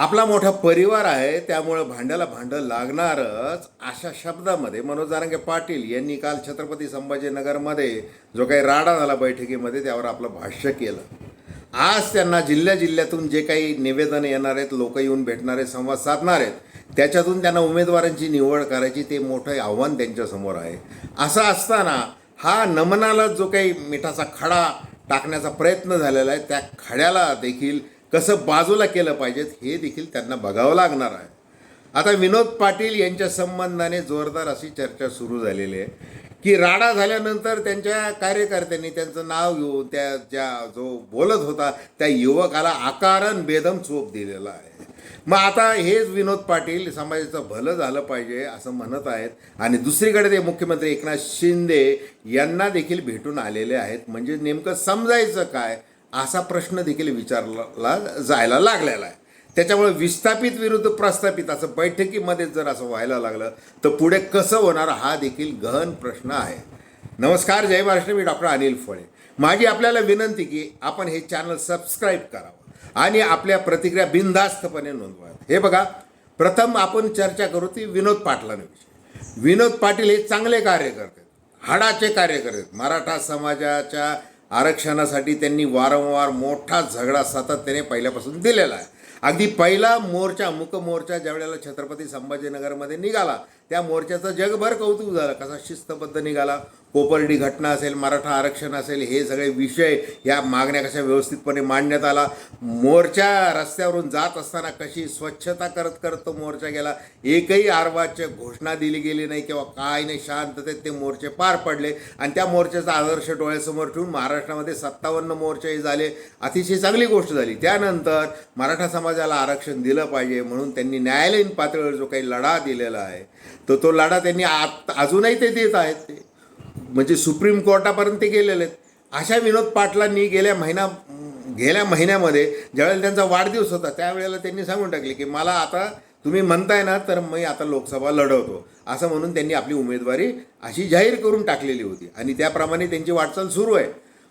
आपला मोठा परिवार आहे त्यामुळं भांड्याला भांडं लागणारच अशा शब्दामध्ये मनोज जारंगे पाटील यांनी काल छत्रपती संभाजीनगरमध्ये जो काही राडा झाला बैठकीमध्ये त्यावर आपलं भाष्य केलं. आज त्यांना जिल्ह्या जिल्ह्यातून जे काही निवेदन येणार आहेत लोक येऊन भेटणार आहेत संवाद साधणार आहेत त्याच्यातून त्यांना उमेदवारांची निवड करायची ते मोठं आव्हान त्यांच्यासमोर आहे. असं असताना हा नमनाला जो काही मिठाचा खडा टाकण्याचा प्रयत्न झालेला आहे त्या खड्याला देखील कसं बाजूला केलं पाहिजेत हे देखील त्यांना बघावं लागणार आहे. आता विनोद पाटील यांच्या संबंधाने जोरदार अशी चर्चा सुरू झालेली आहे की राडा झाल्यानंतर त्यांच्या कार्यकर्त्यांनी त्यांचं नाव घेऊन त्या ज्या जो बोलत होता त्या युवकाला आकारण बेदम चोप दिलेला आहे. मग आता हेच विनोद पाटील समाजाचं भलं झालं पाहिजे असं म्हणत आहेत. आणि दुसरीकडे ते मुख्यमंत्री एकनाथ शिंदे यांना देखील भेटून आलेले आहेत. म्हणजे नेमकं समजायचं काय? असा प्रश्न देखील विचारला जायला लागलेला आहे. त्याच्यामुळे विस्थापित विरुद्ध प्रस्थापित असं बैठकीमध्ये जर असं व्हायला लागलं तर पुढे कसं होणार हा देखील गहन प्रश्न आहे. नमस्कार जय महाराष्ट्र. मी डॉक्टर अनिल फळे. माझी आपल्याला विनंती की आपण हे चॅनल सबस्क्राईब करावं आणि आपल्या प्रतिक्रिया बिनधास्तपणे नोंदवाव्यात. हे बघा प्रथम आपण चर्चा करू ती विनोद पाटलांविषयी. विनोद पाटील हे चांगले कार्यकर्ते आहेत. हाडाचे कार्यकर्ते आहेत. मराठा समाजाच्या आरक्षणासाठी त्यांनी वारंवार मोठा झगडा सातत्याने पहिल्यापासून दिलेला आहे. अगदी पहिला मोर्चा मुक मोर्चा छत्रपती संभाजीनगरमध्ये निघाला त्या मोर्चाचं जगभर कौतुक झालं. कसा शिस्तबद्ध निघाला? कोपर्डी घटना असेल मराठा आरक्षण असेल हे सगळे विषय या मागण्या कशा व्यवस्थितपणे मांडण्यात आला? मोर्चा रस्त्यावरून जात असताना कशी स्वच्छता करत करत तो मोर्चा गेला? एकही आरवाच्या घोषणा दिली गेली नाही किंवा काय नाही शांततेत ते मोर्चे पार पडले. आणि त्या मोर्चाचा आदर्श डोळ्यासमोर ठेवून महाराष्ट्रामध्ये सत्तावन्न मोर्चे झाले. अतिशय चांगली गोष्ट झाली. त्यानंतर मराठा समाजाला आरक्षण दिलं पाहिजे म्हणून त्यांनी न्यायालयीन पातळीवर जो काही लढा दिलेला आहे तर तो लढा त्यांनी आत अजूनही ते देत आहेत. ते म्हणजे सुप्रीम कोर्टापर्यंत ते गेलेले आहेत. अशा विनोद पाटलांनी गेल्या महिना गेल्या महिन्यामध्ये ज्यावेळेला त्यांचा वाढदिवस होता त्यावेळेला त्यांनी सांगून टाकले की मला आता तुम्ही म्हणताय ना तर मी आता लोकसभा लढवतो. असं म्हणून त्यांनी आपली उमेदवारी अशी जाहीर करून टाकलेली होती. आणि त्याप्रमाणे त्यांची वाटचाल सुरू आहे.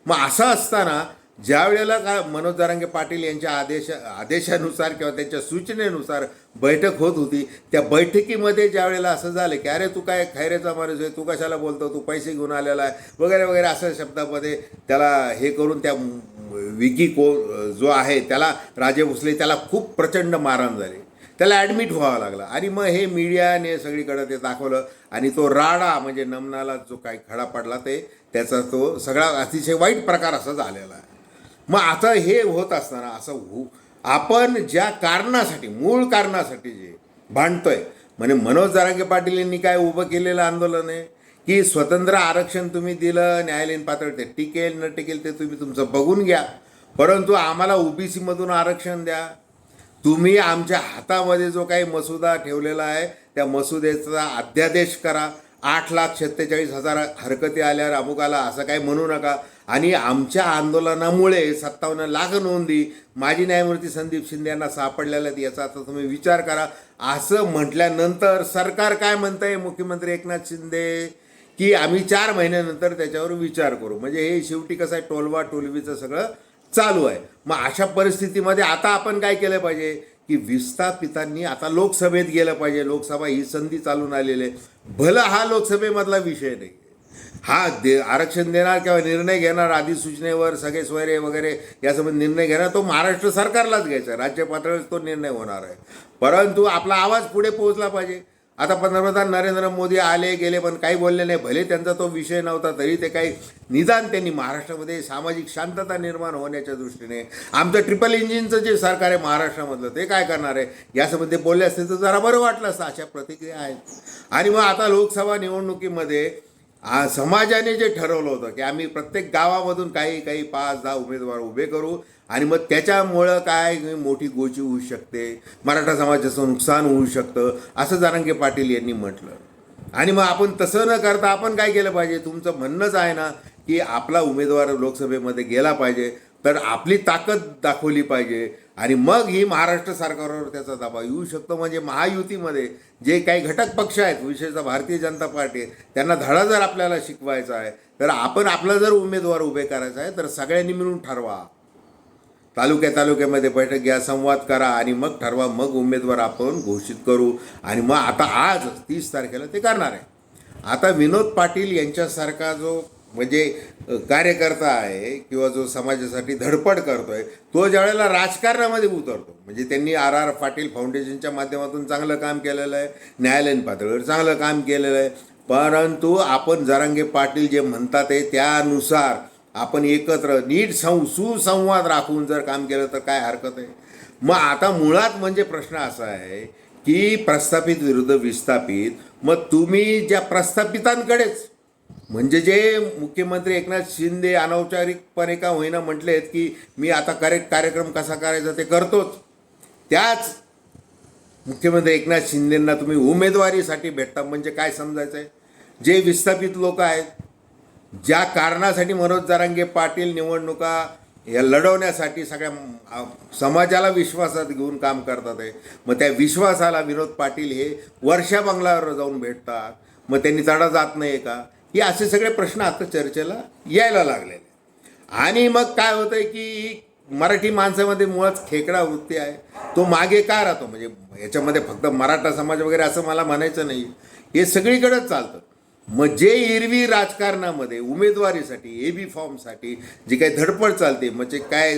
मग असं असताना ज्या वेळेला का मनोज दारांगे पाटील यांच्या आदेश आदेशानुसार किंवा त्यांच्या सूचनेनुसार बैठक होत होती त्या बैठकीमध्ये ज्या वेळेला असं झालं की अरे तू काय खैरेचा माणूस आहे? तू कशाला बोलतो? तू पैसे घेऊन आलेला आहे? वगैरे वगैरे असं शब्दामध्ये त्याला हे करून त्या विकी को जो आहे त्याला राजे भोसले त्याला खूप प्रचंड मारहाण झाली. त्याला ॲडमिट व्हावं लागलं. आणि मग हे मीडियाने सगळीकडं ते दाखवलं. आणि तो राडा म्हणजे नमनाला जो काही खडा पडला ते त्याचा तो सगळा अतिशय वाईट प्रकार असा झालेला आहे. मग आता हे होत असताना असं हो आपण ज्या कारणासाठी मूळ कारणासाठी जे भांडतोय म्हणजे मनोज जारांगे पाटील यांनी काय उभं केलेलं आंदोलन आहे की स्वतंत्र आरक्षण तुम्ही दिलं न्यायालयीन पातळी ते टिकेल न टिकेल ते तुम्ही तुमचं बघून घ्या. परंतु आम्हाला ओबीसीमधून आरक्षण द्या. तुम्ही आमच्या हातामध्ये जो काही मसुदा ठेवलेला आहे त्या मसुदेचा अध्यादेश करा. आठ लाख सत्तेचाळीस हजार हरकती आल्यावर अमुक आला असं काही म्हणू नका. आणि आमच्या आंदोलनामुळे सत्तावन्न लाख नोंदी. माजी न्यायमूर्ती संदीप शिंदे यांना सापडलेल्या आहेत याचा आता तुम्ही विचार करा. असं म्हटल्यानंतर सरकार काय म्हणतंय? मुख्यमंत्री एकनाथ शिंदे की आम्ही चार महिन्यानंतर त्याच्यावर विचार करू. म्हणजे हे शेवटी कसं आहे? टोलवा टोलवीचं सगळं चालू आहे. मग अशा परिस्थितीमध्ये आता आपण काय केलं पाहिजे? की विस्थापितांनी आता लोकसभेत गेलं पाहिजे. लोकसभा ही संधी चालून आलेली आहे. भलं हा लोकसभेमधला विषय नाही. हा दे आरक्षण देणार किंवा निर्णय घेणार अधिसूचनेवर सगळे सोयरे वगैरे यासंबंधी निर्णय घेणार तो महाराष्ट्र सरकारलाच घ्यायचा राज्य पातळीवर तो निर्णय होणार आहे. परंतु आपला आवाज पुढे पोहोचला पाहिजे. आता पंतप्रधान नरेंद्र मोदी आले गेले पण काही बोलले नाही. भले त्यांचा तो विषय नव्हता तरी ते काही निदान त्यांनी महाराष्ट्रामध्ये सामाजिक शांतता निर्माण होण्याच्या दृष्टीने आमचं ट्रिपल इंजिनचं जे सरकार आहे महाराष्ट्रामधलं ते काय करणार आहे? यासंबंधी बोलले असते तर जरा बरं वाटलं असतं अशा प्रतिक्रिया आहेत. आणि मग आता लोकसभा निवडणुकीमध्ये आ, समाजाने जे ठरवलं होतं की आम्ही प्रत्येक गावामधून काही काही पाच दहा उमेदवार उभे करू आणि मग त्याच्यामुळं काय मोठी गोची होऊ शकते मराठा समाजाचं नुकसान होऊ शकतं असं जारंगे पाटील यांनी म्हटलं. आणि मग आपण तसं न करता आपण काय केलं पाहिजे? तुमचं म्हणणंच आहे ना की आपला उमेदवार लोकसभेमध्ये गेला पाहिजे तर आपली ताकद दाखवली पाहिजे. आणि मग ही महाराष्ट्र सरकारवर त्याचा दबाव येऊ शकतो. म्हणजे महायुतीमध्ये जे काही घटक पक्ष आहेत विशेषतः भारतीय जनता पार्टी आहे, त्यांना धडा जर आपल्याला शिकवायचा आहे तर आपण आपला जर उमेदवार उभे करायचा आहे तर सगळ्यांनी मिळून ठरवा. तालुक्या तालुक्यामध्ये बैठक घ्या संवाद करा आणि मग ठरवा मग उमेदवार आपण घोषित करू. आणि मग आता आज तीस तारखेला ते करणार आहे. आता विनोद पाटील यांच्यासारखा जो म्हणजे कार्यकर्ता आहे किंवा जो समाजासाठी धडपड करतोय तो ज्यावेळेला राजकारणामध्ये उतरतो म्हणजे त्यांनी आर आर पाटील फाउंडेशनच्या माध्यमातून चांगलं काम केलेलं आहे न्यायालयीन पातळीवर चांगलं काम केलेलं आहे परंतु आपण जरांगे पाटील जे म्हणतात आहे त्यानुसार आपण एकत्र नीट सं सुसंवाद राखून जर काम केलं तर काय हरकत आहे? मग आता मुळात म्हणजे प्रश्न असा आहे की प्रस्थापित विरुद्ध विस्थापित मग तुम्ही ज्या प्रस्थापितांकडेच म्हणजे जे मुख्यमंत्री एकनाथ शिंदे अनौपचारिकपणे का होईना म्हटलेत की मी आता कार्य कार्यक्रम कसा करायचा ते करतोच. त्याच मुख्यमंत्री एकनाथ शिंदेंना तुम्ही उमेदवारीसाठी भेटता. म्हणजे काय समजायचं आहे जे विस्थापित लोक आहेत ज्या कारणासाठी मनोज जारांगे पाटील निवडणुका या लढवण्यासाठी सगळ्या समाजाला विश्वासात घेऊन काम करतात आहे. मग त्या विश्वासाला विनोद पाटील हे वर्षा बंगल्यावर जाऊन भेटतात. मग त्यांनी तडा जात नाही का? हे असे सगळे प्रश्न आता चर्चेला यायला लागलेले आणि मग काय होतंय की मराठी माणसामध्ये मुळात खेकडा वृत्ती आहे. तो मागे का राहतो? म्हणजे याच्यामध्ये फक्त मराठा समाज वगैरे असं मला म्हणायचं नाही. हे सगळीकडेच चालतं. मग जे एरवी राजकारणामध्ये उमेदवारीसाठी ए बी फॉर्मसाठी जी काही धडपड चालते म्हणजे काय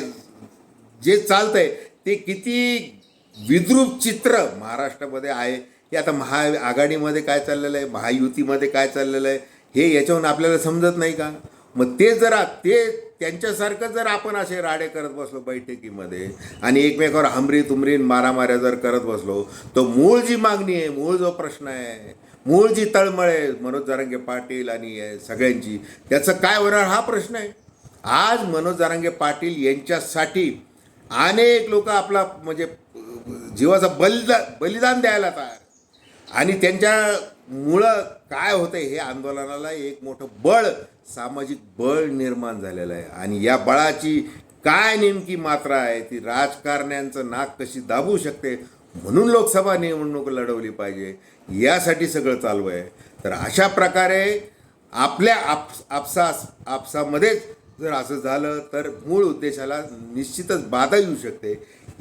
जे चालतंय ते किती विद्रूप चित्र महाराष्ट्रामध्ये आहे. हे आता महाआघाडीमध्ये काय चाललेलं आहे? महायुतीमध्ये काय चाललेलं आहे? हे याच्यावरून आपल्याला समजत नाही का? मग ते जरा ते त्यांच्यासारखं जर आपण असे राडे करत बसलो बैठकीमध्ये आणि एकमेकावर हमरी तुमरीन मारामाऱ्या जर करत बसलो तर मूळ जी मागणी आहे मूळ जो प्रश्न आहे मूळ जी तळमळ आहे मनोज जरांगे पाटील आणि सगळ्यांची त्याचं काय होणार हा प्रश्न आहे. आज मनोज जारांगे पाटील यांच्यासाठी अनेक लोक आपला म्हणजे जीवाचं बलिदा बलिदान द्यायला तयार. आणि त्यांच्या मुळं काय होतं हे आंदोलनाला एक मोठं बळ सामाजिक बळ निर्माण झालेलं आहे. आणि या बळाची काय नेमकी मात्रा आहे ती राजकारण्यांचं नाक कशी दाबू शकते म्हणून लोकसभा निवडणूक लढवली पाहिजे यासाठी सगळं चालू आहे. तर अशा प्रकारे आपल्या आप आपसास आपसामध्येच जर असं झालं तर मूळ उद्देशाला निश्चितच बाधा येऊ शकते.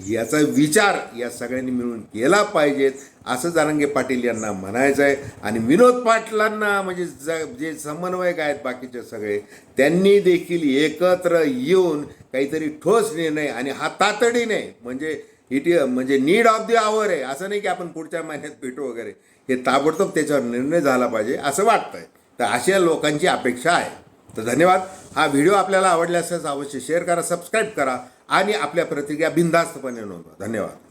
याचा विचार या सगळ्यांनी मिळून केला पाहिजेत असं जारंगे पाटील यांना म्हणायचं आहे. आणि विनोद पाटलांना म्हणजे ज जे समन्वयक आहेत बाकीचे सगळे त्यांनी देखील एकत्र येऊन काहीतरी ठोस निर्णय आणि हा तातडीने म्हणजे इट म्हणजे नीड ऑफ द आवर आहे. असं नाही की आपण पुढच्या महिन्यात भेटू वगैरे. हे ताबडतोब त्याच्यावर निर्णय झाला पाहिजे असं वाटतंय. तर अशा लोकांची अपेक्षा आहे. तर धन्यवाद. हा व्हिडिओ आपल्याला आवडला अवश्य शेअर करा सबस्क्राईब करा आणि आपल्या प्रतिक्रिया बिनधास्तपणे नोंदवा. धन्यवाद.